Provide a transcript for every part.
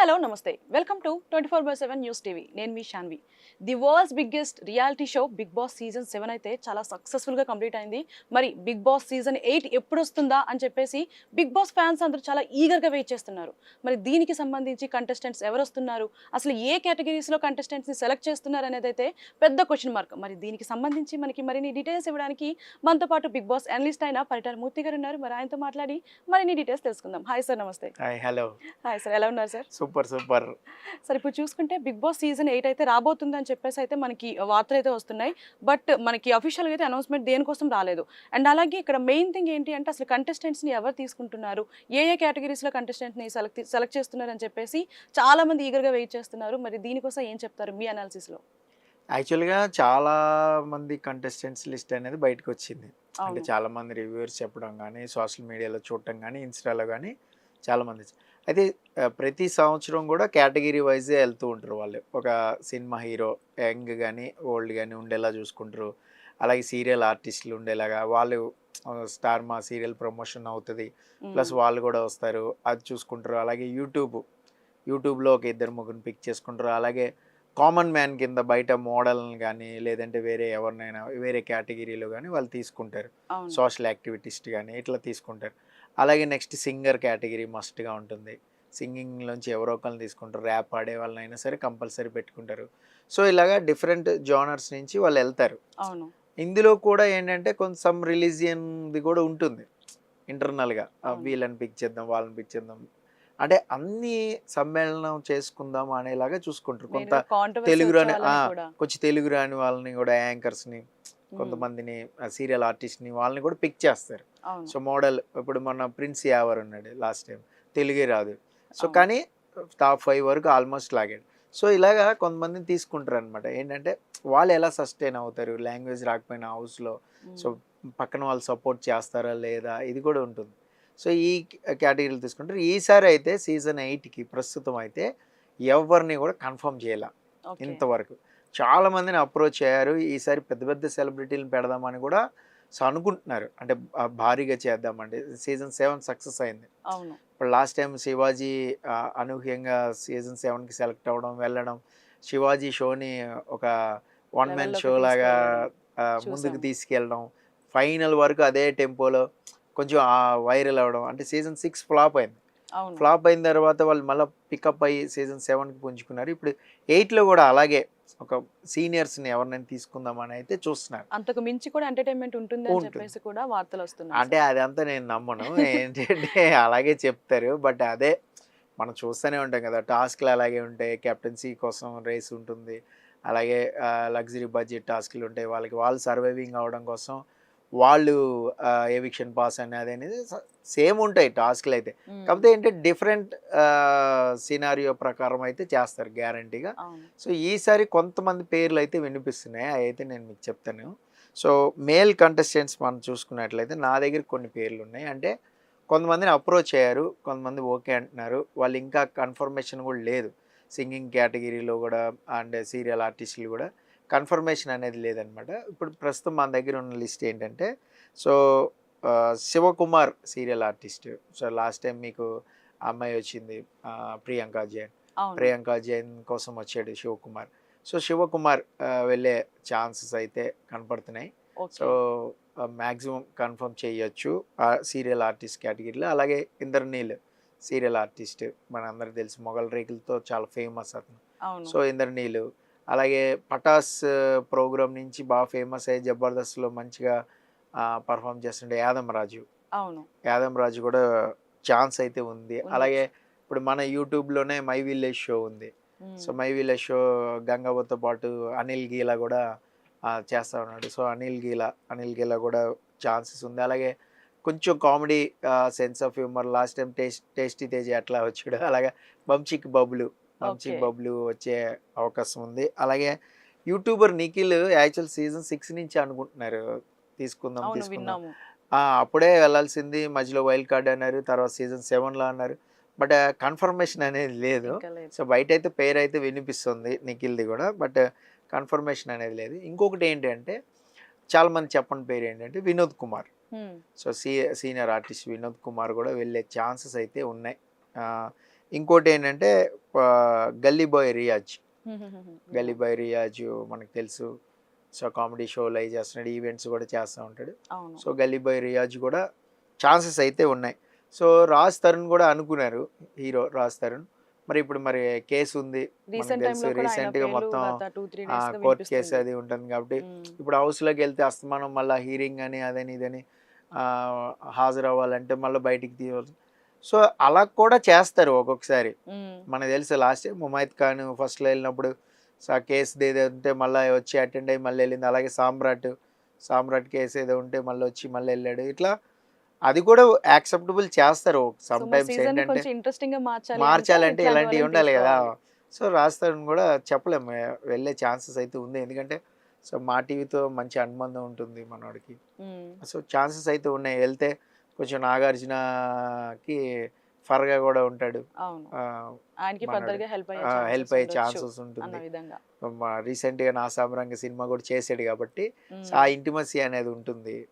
Hello నమస్తే. Welcome to twenty four by seven news TV. నేను మీ Shanvi the world's biggest reality show Bigg Boss season seven అయితే చాలా సక్సెస్ఫుల్గా complete అయింది. మరి బిగ్ బాస్ సీజన్ ఎయిట్ ఎప్పుడు వస్తుందా అని చెప్పేసి బిగ్ బాస్ ఫ్యాన్స్ అందరూ చాలా ఈగర్గా వెయిట్ చేస్తున్నారు. మరి దీనికి సంబంధించి కంటెస్టెంట్స్ ఎవరు వస్తున్నారు అసలు ఏ కేటగిరీస్లో కంటెస్టెంట్స్ని సెలెక్ట్ చేస్తున్నారు అనేది అయితే పెద్ద క్వశ్చన్ మార్క్ మరి దీనికి సంబంధించి మనకి మరిన్ని డీటెయిల్స్ ఇవ్వడానికి మనతో పాటు బిగ్ బాస్ అనలిస్ట్ అయిన పరిటాల మూర్తి గారు ఉన్నారు. మరి ఆయనతో మాట్లాడి మరిన్ని డీటెయిల్స్ తెలుసుకుందాం. హాయ్ సార్ నమస్తే. Hi hello. హాయ్ సార్ ఎలా ఉన్నారు సార్? Super super. సరే ఇప్పుడు చూసుకుంటే బిగ్ బాస్ సీజన్ ఎయిట్ అయితే రాబోతుంది అని చెప్పేసి అయితే మనకి వార్తలు అయితే వస్తున్నాయి. బట్ మనకి అఫీషియల్గా అయితే అనౌన్స్మెంట్ దేనికోసం రాలేదు. అండ్ అలాగే ఇక్కడ మెయిన్ థింగ్ ఏంటి అంటే అసలు కంటెస్టెంట్స్ని ఎవరు తీసుకుంటున్నారు? ఏ ఏ కేటగిరీస్లో కంటెస్టెంట్ని సెలెక్ట్ సెలెక్ట్ చేస్తున్నారు అని చెప్పేసి చాలా మంది ఈగర్గా వెయిట్ చేస్తున్నారు. మరి దీనికోసం ఏం చెప్తారు మీ అనాలిసిస్లో యాక్చువల్గా చాలా మంది కంటెస్టెంట్స్ లిస్ట్ అనేది బయటకు వచ్చింది. అంటే చాలా మంది రివ్యూవర్స్ చెప్పడం కానీ సోషల్ మీడియాలో చూడటం కానీ ఇన్స్టాలో కానీ చాలా మంది అయితే ప్రతి సంవత్సరం కూడా కేటగిరీ వైజే వెళ్తూ ఉంటారు వాళ్ళు. ఒక సినిమా హీరో యంగ్ కానీ ఓల్డ్ కానీ ఉండేలా చూసుకుంటారు. అలాగే సీరియల్ ఆర్టిస్టులు ఉండేలాగా వాళ్ళు స్టార్ మా సీరియల్ ప్రమోషన్ అవుతుంది. ప్లస్ వాళ్ళు కూడా వస్తారు. అది చూసుకుంటారు. అలాగే యూట్యూబ్. యూట్యూబ్లో ఒక ఇద్దరు ముగ్గురు పిక్ చేసుకుంటారు. అలాగే కామన్ మ్యాన్ కింద బయట మోడల్ని కానీ లేదంటే వేరే ఎవరినైనా వేరే కేటగిరీలో కానీ వాళ్ళు తీసుకుంటారు. సోషల్ యాక్టివిటిస్ట్ కానీ ఇట్లా తీసుకుంటారు. అలాగే నెక్స్ట్ సింగర్ కేటగిరీ మస్ట్గా ఉంటుంది. సింగింగ్లోంచి ఎవరో ఒకరిని తీసుకుంటారు. ర్యాప్ ఆడే వాళ్ళనైనా సరే కంపల్సరీ పెట్టుకుంటారు. సో ఇలాగా డిఫరెంట్ జోనర్స్ నుంచి వాళ్ళు వెళ్తారు. ఇందులో కూడా ఏంటంటే కొంచెం రిలీజియన్ది కూడా ఉంటుంది. ఇంటర్నల్గా. వీళ్ళని పిక్ చేద్దాం వాళ్ళని పిక్ చేద్దాం. అంటే అన్ని సమ్మేళనం చేసుకుందాం అనేలాగా చూసుకుంటారు. కొంత తెలుగులోనే, ఆ, కొంచెం తెలుగు రాని వాళ్ళని కూడా యాంకర్స్ని కొంతమందిని సీరియల్ ఆర్టిస్ట్ని వాళ్ళని కూడా పిక్ చేస్తారు. సో మోడల్ ఇప్పుడు మన ప్రిన్స్ యావర్ ఉన్నాడు లాస్ట్ టైం. తెలుగే రాదు. సో. కానీ టాప్ ఫైవ్ వరకు ఆల్మోస్ట్ లాగాడు. సో ఇలాగా కొంతమందిని తీసుకుంటారు అనమాట ఏంటంటే వాళ్ళు ఎలా సస్టైన్ అవుతారు? లాంగ్వేజ్ రాకపోయినా హౌస్లో. సో పక్కన వాళ్ళు సపోర్ట్ చేస్తారా లేదా? ఇది కూడా ఉంటుంది. సో ఈ కేటగిరీలు తీసుకుంటారు. ఈసారి అయితే సీజన్ ఎయిట్కి ప్రస్తుతం అయితే ఎవరిని కూడా కన్ఫర్మ్ చేయాల. ఇంతవరకు. చాలా మందిని అప్రోచ్ అయ్యారు. ఈసారి పెద్ద పెద్ద సెలబ్రిటీలను పెడదామని కూడా సో అనుకుంటున్నారు అంటే భారీగా చేద్దామంటే సీజన్ సెవెన్ సక్సెస్ అయింది. ఇప్పుడు లాస్ట్ టైం శివాజీ అనూహ్యంగా సీజన్ సెవెన్కి సెలెక్ట్ అవ్వడం వెళ్ళడం శివాజీ షోని ఒక వన్ మ్యాన్ షో లాగా ముందుకు. తీసుకెళ్ళడం ఫైనల్ వరకు అదే టెంపోలో కొంచెం వైరల్ అవ్వడం అంటే సీజన్ సిక్స్ ఫ్లాప్ అయింది. ఫ్లాప్ అయిన తర్వాత వాళ్ళు మళ్ళీ పికప్ అయ్యి సీజన్ సెవెన్కి పుంజుకున్నారు. ఇప్పుడు ఎయిట్లో కూడా అలాగే ఒక సీనియర్స్ని ఎవరినైనా తీసుకుందామని అయితే చూస్తున్నారు. అంతకు మించి కూడా ఎంటర్టైన్మెంట్ ఉంటుంది. అని. చెప్పేసి కూడా వార్తలు వస్తున్నాయి అంటే అదంతా నేను నమ్మను. ఏంటంటే అలాగే చెప్తారు. బట్ అదే మనం చూస్తూనే ఉంటాం కదా టాస్క్లు అలాగే ఉంటాయి. కెప్టెన్సీ కోసం రేస్ ఉంటుంది. అలాగే లగ్జరీ బడ్జెట్ టాస్క్లు ఉంటాయి. వాళ్ళకి వాళ్ళు సర్వైవింగ్ అవడం కోసం వాళ్ళు ఎవిక్షన్ పాస్ అనేది అనేది సేమ్ ఉంటాయి టాస్క్లు అయితే. కాకపోతే ఏంటంటే డిఫరెంట్ సినారియో ప్రకారం అయితే చేస్తారు గ్యారంటీగా. సో ఈసారి కొంతమంది పేర్లు అయితే వినిపిస్తున్నాయి. అవి అయితే నేను మీకు చెప్తాను. సో మేల్ కంటెస్టెంట్స్ మనం చూసుకున్నట్లయితే నా దగ్గర కొన్ని పేర్లు ఉన్నాయి అంటే కొంతమందిని అప్రోచ్ అయ్యారు కొంతమంది ఓకే అంటున్నారు. వాళ్ళు ఇంకా కన్ఫర్మేషన్ కూడా లేదు. సింగింగ్ కేటగిరీలో కూడా అండ్ సీరియల్ ఆర్టిస్టులు కూడా. కన్ఫర్మేషన్ అనేది లేదనమాట. ఇప్పుడు ప్రస్తుతం మన దగ్గర ఉన్న లిస్ట్ ఏంటంటే so Shivakumar serial artist. So last time మీకు అమ్మాయి వచ్చింది ప్రియాంక జైన్. ప్రియాంక జైన్ కోసం వచ్చాడు శివకుమార్. సో శివకుమార్ వెళ్ళే ఛాన్సెస్ అయితే కనపడుతున్నాయి. సో మ్యాక్సిమం కన్ఫర్మ్ చేయొచ్చు సీరియల్ ఆర్టిస్ట్ కేటగిరీలో. అలాగే ఇంద్రనీల్ సీరియల్ ఆర్టిస్ట్. మనందరికి తెలుసు మొగల్ రేకులతో చాలా ఫేమస్ అతను. సో ఇంద్రనీల్ అలాగే పటాస్ ప్రోగ్రామ్ నుంచి బాగా ఫేమస్ అయ్యి జబర్దస్త్లో మంచిగా పర్ఫామ్ చేస్తుండే యాదం రాజు. అవును. యాదం రాజు కూడా ఛాన్స్ అయితే ఉంది. అలాగే ఇప్పుడు మన యూట్యూబ్లోనే మై విలేజ్ షో ఉంది. సో మై విలేజ్ షో గంగవ్వతో పాటు అనిల్ గీలా కూడా చేస్తా ఉన్నాడు. సో అనిల్ గీలా అనిల్ గీలా కూడా ఛాన్సెస్ ఉంది. అలాగే కొంచెం comedy sense of humour last time taste tasty Teja అట్లా వచ్చాడు అలాగే బంచిక్ బబ్లు Okay. బబ్లు వచ్చే అవకాశం ఉంది. అలాగే YouTuber Nikhil actual season six నుంచి అనుకుంటున్నారు. తీసుకుందాం తీసుకుందాం. అప్పుడే వెళ్ళాల్సింది మధ్యలో వైల్డ్ కార్డ్ అన్నారు తర్వాత సీజన్ సెవెన్లో అన్నారు. బట్ కన్ఫర్మేషన్ అనేది లేదు. సో బయట అయితే పేరు అయితే వినిపిస్తుంది నిఖిల్ది కూడా. బట్ కన్ఫర్మేషన్ అనేది లేదు. ఇంకొకటి ఏంటంటే చాలా మంది చెప్పని పేరు ఏంటంటే వినోద్ కుమార్. సో సీ సీనియర్ ఆర్టిస్ట్ వినోద్ కుమార్ కూడా వెళ్ళే ఛాన్సెస్ అయితే ఉన్నాయి. ఇంకోటి ఏంటంటే Gully Boy Riyaz. Gully Boy Riyaz మనకు తెలుసు. సో కామెడీ షోలు అవి చేస్తున్నాడు ఈవెంట్స్ కూడా చేస్తూ ఉంటాడు. సో గల్లీ బాయ్ రియాజ్ కూడా ఛాన్సెస్ అయితే ఉన్నాయి. సో రాజ్ తరుణ్ కూడా అనుకున్నారు హీరో రాజ్ తరుణ్. మరి ఇప్పుడు మరి కేసు ఉంది రీసెంట్ తెలుసు, టైం లో కూడా ఆయన recent గా పేర్లు మొత్తం, కోర్ట్ కేసు. అది ఉంటుంది కాబట్టి ఇప్పుడు హౌస్లోకి వెళ్తే అస్తమానం మళ్ళీ హీరింగ్ అని అదని ఇదని ఆ, హాజరు అవ్వాలంటే మళ్ళీ బయటికి తీయవలసి సో అలా కూడా చేస్తారు ఒక్కొక్కసారి. మనకు తెలుసు లాస్ట్ టైం ముమైత్ ఖాన్ ఫస్ట్లో వెళ్ళినప్పుడు సో ఆ కేసు ఏదో ఉంటే మళ్ళీ వచ్చి అటెండ్ అయ్యి మళ్ళీ వెళ్ళింది. అలాగే సామ్రాట్ సామ్రాట్ కేసు ఏదో ఉంటే మళ్ళీ వచ్చి మళ్ళీ వెళ్ళాడు. ఇట్లా అది కూడా యాక్సెప్టబుల్ చేస్తారు. సమ్ టైమ్స్ ఏంటంటే మార్చాలంటే ఇలాంటివి ఉండాలి కదా. సో రాస్తారని కూడా చెప్పలేము వెళ్ళే ఛాన్సెస్ అయితే ఉంది. ఎందుకంటే సో మా టీవీతో మంచి అనుబంధం ఉంటుంది మనోడికి. సో ఛాన్సెస్ అయితే ఉన్నాయి. వెళ్తే కొంచెం నాగార్జునకి ఫర్గా కూడా ఉంటాడు. గా హెల్ప్ అయ్యే ఛాన్సెస్ ఉంటుంది. విధంగా. మా రీసెంట్గా నా సామరంగ సినిమా కూడా చేసాడు కాబట్టి ఆ ఇంటిమసీ అనేది ఉంటుంది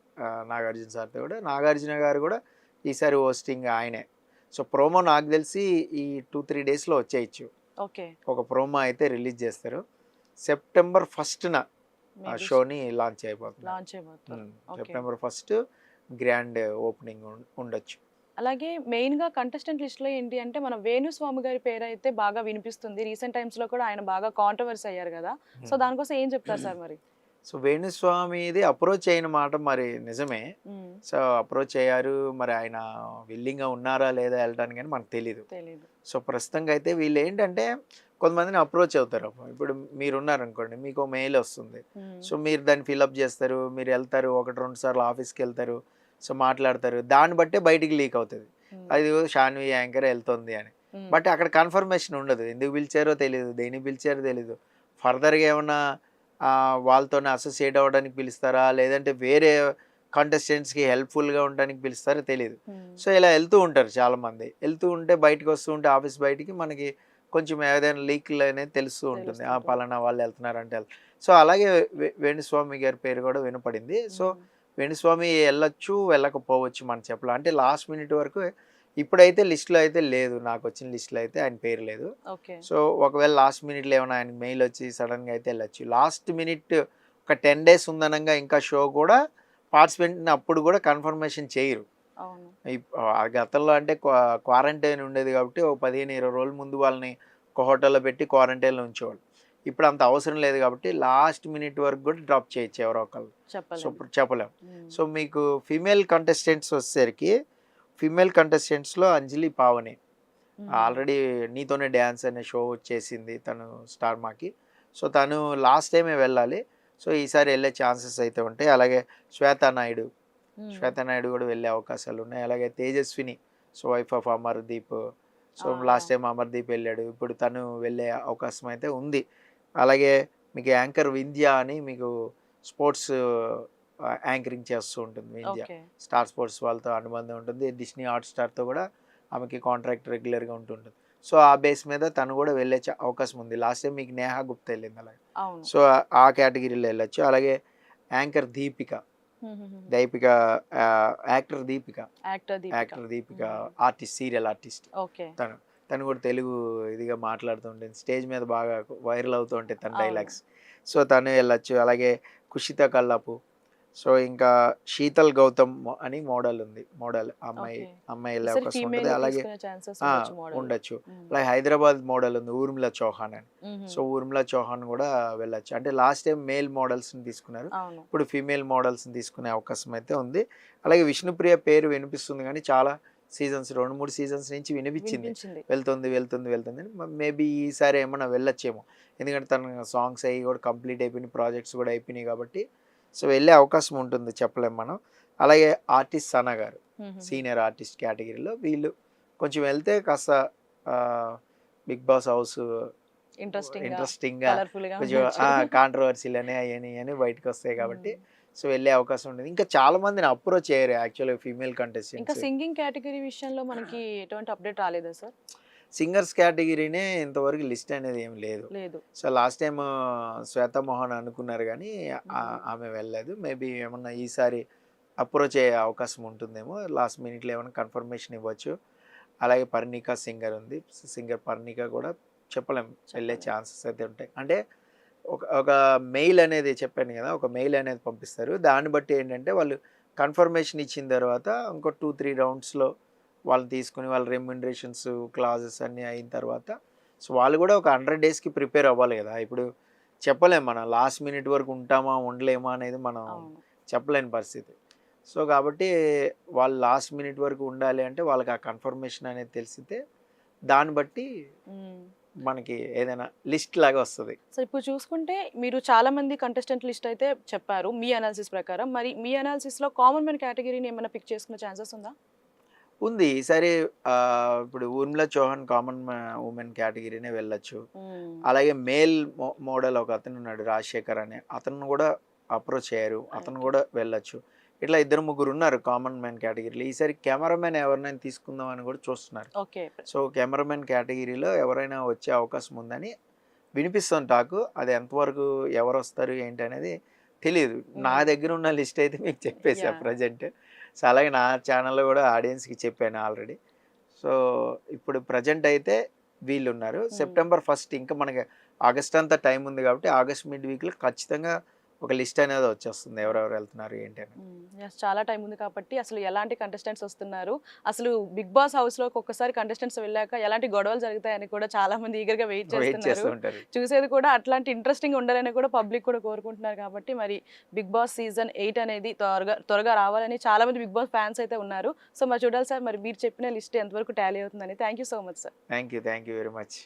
నాగార్జున సార్తో కూడా. నాగార్జున గారు కూడా ఈసారి హోస్టింగ్ ఆయనే. సో ప్రోమో నాకు తెలిసి ఈ టూ త్రీ డేస్లో వచ్చేయచ్చు. ఒక ప్రోమో అయితే రిలీజ్ చేస్తారు. సెప్టెంబర్ ఫస్ట్న ఆ maybe షోని లాంచ్ అయిపోతుంది. సెప్టెంబర్ ఫస్ట్ గ్రాండ్ ఓపెనింగ్ ఉండొచ్చు. అలాగే మెయిన్గా కంటెస్టెంట్ లిస్ట్లో ఏంటి అంటే మన వేణుస్వామి గారి పేరు అయితే బాగా వినిపిస్తుంది. రీసెంట్ టైమ్స్లో కూడా ఆయన బాగా కాంట్రవర్సీ అయ్యారు కదా. సో దానికోసం ఏం చెప్తారు సార్ మరి? సో వేణుస్వామిది అప్రోచ్ అయిన మాట మరి నిజమే. ఉమ్, సో అప్రోచ్ అయ్యారు. మరి ఆయన విల్లింగ్గా ఉన్నారా లేదా వెళ్ళడానికి కానీ మనకు తెలీదు. సో ప్రస్తుతంగా అయితే వీళ్ళు ఏంటంటే కొంతమందిని అప్రోచ్ అవుతారు. ఇప్పుడు మీరు ఉన్నారనుకోండి మీకు మెయిల్ వస్తుంది. ఉమ్, సో మీరు దాన్ని ఫిలప్ చేస్తారు. మీరు వెళ్తారు ఒకటి రెండు సార్లు ఆఫీస్కి వెళ్తారు. సో మాట్లాడతారు. దాన్ని బట్టే బయటికి లీక్ అవుతుంది. ఉమ్, అది షాన్వి యాంకర్ వెళ్తుంది అని. ఉమ్, బట్ అక్కడ కన్ఫర్మేషన్ ఉండదు. ఎందుకు పిలిచారో తెలియదు దేనికి పిలిచారో తెలియదు ఫర్దర్గా ఏమన్నా వాళ్ళతోనే అసోసియేట్ అవ్వడానికి పిలుస్తారా? లేదంటే వేరే కంటెస్టెంట్స్కి హెల్ప్ఫుల్గా ఉండడానికి పిలుస్తారో తెలియదు ఉమ్, సో ఇలా వెళ్తూ ఉంటారు చాలామంది. వెళ్తూ ఉంటే బయటకు వస్తూ ఉంటే ఆఫీస్ బయటికి మనకి కొంచెం ఏదైనా లీక్లు అనేది తెలుస్తూ ఉంటుంది. పలానా వాళ్ళు వెళ్తున్నారంటే వెళ్- సో అలాగే వేణుస్వామి గారి పేరు కూడా వినపడింది. సో వేణుస్వామి వెళ్ళొచ్చు వెళ్ళకపోవచ్చు మనం చెప్పలేం. అంటే లాస్ట్ మినిట్ వరకు ఇప్పుడైతే లిస్ట్లో అయితే లేదు నాకు వచ్చిన లిస్ట్లో అయితే ఆయన పేరు లేదు. ఓకే. సో ఒకవేళ లాస్ట్ మినిట్లో ఏమైనా ఆయన మెయిల్ వచ్చి సడన్గా అయితే వెళ్ళొచ్చు. లాస్ట్ మినిట్ ఒక టెన్ డేస్ ఉందనంగా ఇంకా షో కూడా పార్టిసిపెంట్ని అప్పుడు కూడా కన్ఫర్మేషన్ చేయరు. గతంలో అంటే క్వారంటైన్ ఉండేది కాబట్టి ఒక పదిహేను ఇరవై రోజుల ముందు వాళ్ళని ఒక హోటల్లో పెట్టి క్వారంటైన్లో ఉంచేవాళ్ళు. ఇప్పుడు అంత అవసరం లేదు కాబట్టి లాస్ట్ మినిట్ వరకు కూడా డ్రాప్ చేయొచ్చు ఎవరో ఒకళ్ళు. సో ఇప్పుడు చెప్పలేం సో మీకు ఫీమేల్ కంటెస్టెంట్స్ వచ్చేసరికి ఫీమేల్ కంటెస్టెంట్స్లో అంజలి పావని. ఆల్రెడీ నీతోనే డ్యాన్స్ అనే షో చేసింది తను స్టార్ మాకి. సో తను లాస్ట్ టైమే వెళ్ళాలి. సో ఈసారి వెళ్ళే ఛాన్సెస్ అయితే ఉంటాయి. అలాగే శ్వేతా నాయుడు. శ్వేతా నాయుడు కూడా వెళ్ళే అవకాశాలు ఉన్నాయి. అలాగే Tejaswini so wife of Amardeep. So. Last time Amardeep వెళ్ళాడు. ఇప్పుడు తను వెళ్ళే అవకాశం అయితే ఉంది. అలాగే మీకు యాంకర్ వింధ్య అని మీకు స్పోర్ట్స్ యాంకరింగ్ చేస్తూ ఉంటుంది వింధ్య. స్టార్ స్పోర్ట్స్ వాళ్ళతో అనుబంధం ఉంటుంది. డిస్నీ హాట్ స్టార్తో కూడా ఆమెకి కాంట్రాక్ట్ రెగ్యులర్గా ఉంటుంటుంది. సో ఆ బేస్ మీద తను కూడా వెళ్ళే అవకాశం ఉంది. లాస్ట్ టైం మీకు నేహా గుప్తా వెళ్ళింది అలాగే. సో ఆ- కేటగిరీలో వెళ్ళొచ్చు. అలాగే anchor Deepika. Deepika actor Deepika. Actor Deepika. Artist serial artist తను. తను కూడా తెలుగు ఇదిగా మాట్లాడుతూ ఉంటుంది. స్టేజ్ మీద బాగా వైరల్ అవుతూ ఉంటాయి తన. డైలాగ్స్. సో తను వెళ్ళొచ్చు. అలాగే కుషిత కల్లాపు. సో ఇంకా శీతల్ గౌతమ్ అని మోడల్ ఉంది. మోడల్ అమ్మాయి. అమ్మాయి వెళ్ళే అవకాశం ఉంటుంది. అలాగే ఉండొచ్చు అలాగే హైదరాబాద్ మోడల్ ఉంది. ఊర్మిళ చౌహాన్ అని. సో ఊర్మిళ చౌహాన్ కూడా వెళ్ళొచ్చు. అంటే లాస్ట్ టైం మేల్ మోడల్స్ని తీసుకున్నారు. అవును. ఇప్పుడు ఫీమేల్ మోడల్స్ని తీసుకునే అవకాశం అయితే ఉంది. అలాగే విష్ణుప్రియ పేరు వినిపిస్తుంది. కానీ చాలా సీజన్స్ రెండు మూడు సీజన్స్ నుంచి వినిపించింది. వెళ్తుంది వెళ్తుంది వెళ్తుంది మేబీ ఈసారి ఏమన్నా వెళ్ళొచ్చేమో. ఎందుకంటే తన సాంగ్స్ అవి కూడా కంప్లీట్ అయిపోయినాయి ప్రాజెక్ట్స్ కూడా అయిపోయినాయి కాబట్టి. సో వెళ్ళే అవకాశం ఉంటుంది చెప్పలేం మనం. అలాగే ఆర్టిస్ట్ సనా గారు. సీనియర్ ఆర్టిస్ట్ కేటగిరీలో వీళ్ళు కొంచెం వెళ్తే కాస్త బిగ్ బాస్ హౌస్ ఇంట్రెస్టింగ్గా కొంచెం ఉండొచ్చు. కాంట్రవర్సీలు అని బయటకు వస్తాయి కాబట్టి. సో వెళ్ళే అవకాశం ఉండేది. ఇంకా చాలా మందిని అప్రోచ్ అయ్యారు యాక్చువల్గా ఫీమేల్ ఇంకా కంటెస్టెంట్స్ సింగింగ్ కేటగిరీ విషయంలో మనకి ఎటువంటి అప్డేట్ రాలేదా సార్? సింగర్స్ కేటగిరీనే ఇంతవరకు లిస్ట్ అనేది ఏం లేదు. లేదు. So last time Shweta Mohan అనుకున్నారు కానీ. ఆమె వెళ్ళలేదు. మేబీ ఏమన్నా ఈసారి అప్రోచ్ అయ్యే అవకాశం ఉంటుందేమో. లాస్ట్ మినిట్లో ఏమైనా కన్ఫర్మేషన్ ఇవ్వచ్చు. అలాగే పర్ణిక సింగర్ ఉంది. సింగర్ పర్ణిక కూడా చెప్పలేం. వెళ్ళే. ఛాన్సెస్ అయితే ఉంటాయి. అంటే ఒక ఒక మెయిల్ అనేది చెప్పాను కదా ఒక మెయిల్ అనేది పంపిస్తారు. దాన్ని బట్టి ఏంటంటే వాళ్ళు కన్ఫర్మేషన్ ఇచ్చిన తర్వాత ఇంకో టూ త్రీ రౌండ్స్లో వాళ్ళని తీసుకుని వాళ్ళ రెమ్యునరేషన్స్ క్లాజెస్ అన్నీ అయిన తర్వాత సో వాళ్ళు కూడా ఒక హండ్రెడ్ డేస్కి ప్రిపేర్ అవ్వాలి కదా. ఇప్పుడు చెప్పలేం మనం లాస్ట్ మినిట్ వరకు ఉంటామా ఉండలేమా అనేది మనం చెప్పలేని పరిస్థితి. సో కాబట్టి వాళ్ళు లాస్ట్ మినిట్ వరకు ఉండాలి అంటే వాళ్ళకి ఆ కన్ఫర్మేషన్ అనేది తెలిసితే దాన్ని బట్టి. మనకి ఏదైనా లిస్ట్ లాగా వస్తుంది. సో ఇప్పుడు చూసుకుంటే మీరు చాలా మంది కంటెస్టెంట్ లిస్ట్ అయితే చెప్పారు మీ అనాలిసిస్ ప్రకారం. మరి మీ అనాలిసిస్లో కామన్ మ్యాన్ కేటగిరీని ఏమైనా పిక్ చేసుకునే ఛాన్సెస్ ఉందా? ఉంది. ఈసారి ఇప్పుడు ఊర్మిళ చౌహాన్ కామన్ ఉమెన్ కేటగిరీనే వెళ్ళొచ్చు. అలాగే మేల్ మోడల్ ఒక అతను ఉన్నాడు రాజశేఖర్ అనే. అతను కూడా అప్రోచ్ అయ్యారు. అతను. కూడా వెళ్ళొచ్చు. ఇట్లా ఇద్దరు ముగ్గురు ఉన్నారు కామన్ మ్యాన్ కేటగిరీలో ఈసారి కెమెరామెన్ ఎవరినైనా తీసుకుందాం అని కూడా చూస్తున్నారు. సో కెమెరామెన్ కేటగిరీలో ఎవరైనా వచ్చే అవకాశం ఉందని వినిపిస్తుంది టాకు అది ఎంతవరకు ఎవరు వస్తారు ఏంటి అనేది తెలియదు నా Mm. దగ్గర ఉన్న లిస్ట్ అయితే మీకు చెప్పేసా. ప్రజెంట్ సో అలాగే నా ఛానల్లో కూడా ఆడియన్స్కి చెప్పాను ఆల్రెడీ సో ఇప్పుడు ప్రజెంట్ అయితే వీళ్ళు ఉన్నారు. సెప్టెంబర్ ఫస్ట్ ఇంకా మనకి ఆగస్ట్ అంతా టైం ఉంది కాబట్టి ఆగస్ట్ మిడ్ వీక్లో ఖచ్చితంగా ఒక లిస్ట్ అనేది వచ్చేస్తుంది. ఎవరెవరు వెళ్తున్నారు ఏంటి అని. చాలా టైం ఉంది కాబట్టి అసలు ఎలాంటి కంటెస్టెంట్స్ వస్తున్నారు? అసలు బిగ్ బాస్ హౌస్లో ఒక్కొక్కసారి కంటెస్టెంట్స్ వెళ్ళాక ఎలాంటి గొడవలు జరుగుతాయని కూడా చాలా మంది ఈగర్గా వెయిట్ వెయిట్ చేస్తూ చేస్తున్నారు చూసేది కూడా అట్లాంటి ఇంట్రెస్టింగ్ ఉండాలని కూడా పబ్లిక్ కూడా కోరుకుంటున్నారు కాబట్టి మరి బిగ్ బాస్ సీజన్ ఎయిట్ అనేది త్వరగా త్వరగా రావాలని చాలా మంది బిగ్ బాస్ ఫ్యాన్స్ అయితే ఉన్నారు. సో మరి చూడాలి సార్ మరి మీరు చెప్పిన లిస్ట్ ఎంతవరకు టాలీ అవుతుందని. Thank so much sir thank you thank you very much